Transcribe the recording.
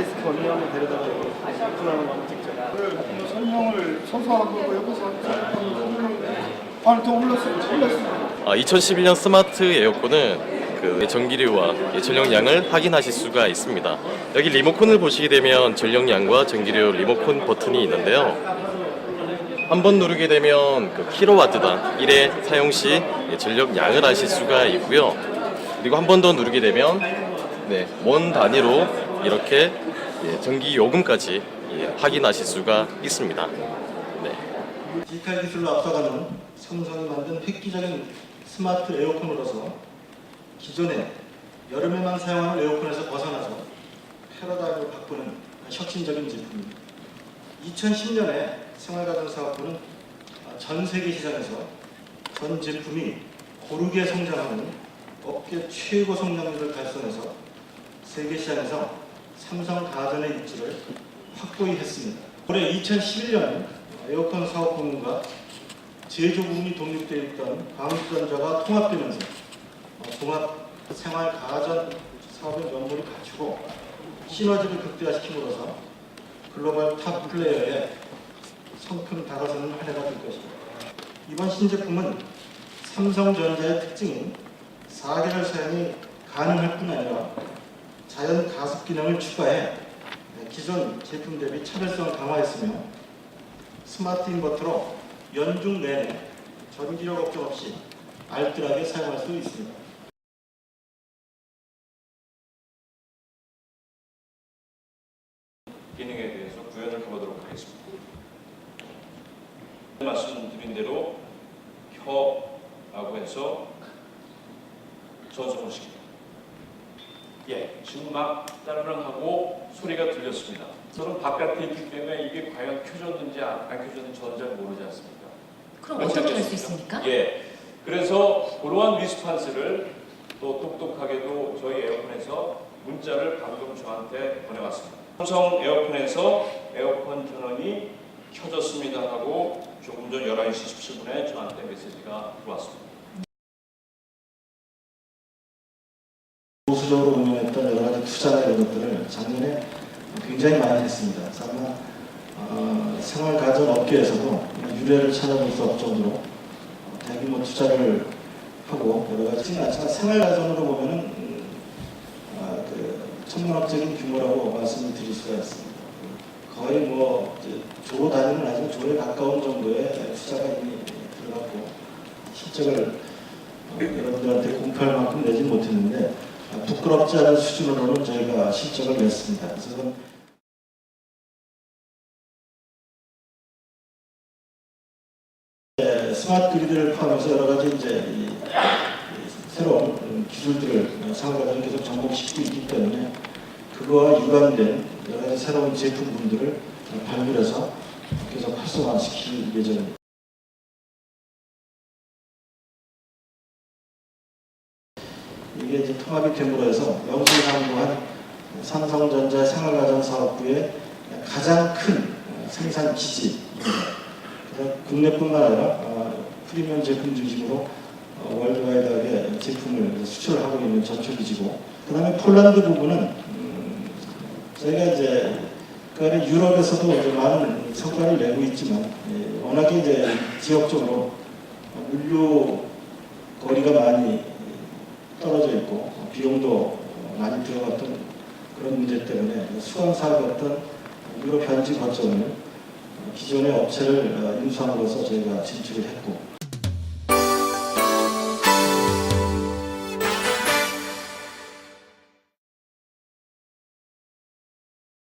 안내데스크 언니하고 데려다가 오픈하는 거 찍자. 그 설명을 소소하고 여기서 아니 더 올렸어 올렸어 아, 2011년 스마트 에어컨은 그 전기료와 예, 전력량을 확인하실 수가 있습니다. 여기 리모컨을 보시게 되면 전력량과 전기료 리모컨 버튼이 있는데요. 한 번 누르게 되면 그 킬로와트당 1회 사용 시 예, 전력량을 아실 수가 있고요. 그리고 한 번 더 누르게 되면 네, 원 단위로 이렇게 예, 전기 요금까지 예, 확인하실 수가 있습니다. 네. 디지털 기술로 앞서가는 삼성이 만든 획기적인 스마트 에어컨으로서 기존에 여름에만 사용하는 에어컨에서 벗어나서 패러다임을 바꾸는 혁신적인 제품입니다. 2010년에 생활가전사업부는 전 세계 시장에서 전 제품이 고르게 성장하는 업계 최고 성장률을 달성해서 세계 시장에서 삼성 가전의 입지를 확고히 했습니다. 올해 2011년 에어컨 사업 부문과 제조 부문이 독립되어 있던 광주전자가 통합되면서 어, 종합 생활 가전 사업의 면모를 갖추고 시너지를 극대화시킴으로써 글로벌 탑 플레이어의 성큼 다가서는 한 해가 될 것입니다. 이번 신제품은 삼성전자의 특징인 4계절 사용이 가능할 뿐 아니라 자연 가습 기능을 추가해 기존 제품 대비 차별성을 강화했으며 스마트 인버터로 연중 내내 전기료 걱정 없이 알뜰하게 사용할 수 있습니다. 기능에 대해서 구현을 해보도록 하겠습니다. 말씀드린 대로 혀라고 해서 전송을 시킵니다. 예, 지금 막 따르릉 하고 소리가 들렸습니다. 저는 바깥에 있기 때문에 이게 과연 켜졌는지 안, 안 켜졌는지 저는 잘 모르지 않습니까? 그럼 어떻게 할 수 있습니까? 예. 그래서 그러한 리스판스를 또 똑똑하게도 저희 에어컨에서 문자를 방금 저한테 보내왔습니다. 삼성 에어컨에서 에어컨 전원이 켜졌습니다 하고 조금 전 11시 17분에 저한테 메시지가 들어왔습니다. 보수적으로 운영했던 여러 가지 투자나 이런 것들을 작년에 굉장히 많이 했습니다. 아마 어, 생활가전 업계에서도 유례를 찾아볼 수 없을 정도로 대규모 투자를 하고 여러 가지 생활가전으로 보면은 음, 아, 그 천문학적인 규모라고 말씀을 드릴 수가 있습니다. 거의 뭐 조로 단위는 아니지만 조에 가까운 정도의 투자가 이미 들어갔고 실적을 어, 여러분들한테 공표할 만큼 내지 못했는데 아, 부끄럽지 않은 수준으로는 저희가 실적을 냈습니다. 그래서 스마트 그리드를 포함해서 여러 가지 이제 새로운 음, 기술들을 상호가전 계속 접목시키고 있기 때문에 그거와 유관된 여러 가지 새로운 제품군들을 발굴해서 계속 활성화시킬 예정입니다. 이게 이제 통합이 됨으로 해서 영세상부한 삼성전자 생활가전사업부의 가장 큰 생산 기지입니다. 국내뿐만 아니라 어, 프리미엄 제품 중심으로 어, 월드와이드하게 제품을 수출하고 있는 전초 기지고 그 다음에 폴란드 부분은 음, 저희가 이제 그 유럽에서도 이제 많은 성과를 내고 있지만 예, 워낙에 이제 지역적으로 물류 거리가 많이 떨어져 있고 비용도 많이 들어갔던 그런 문제 때문에 수강 사업했던 유럽 현지 거점을 기존의 업체를 인수함으로써 저희가 진출을 했고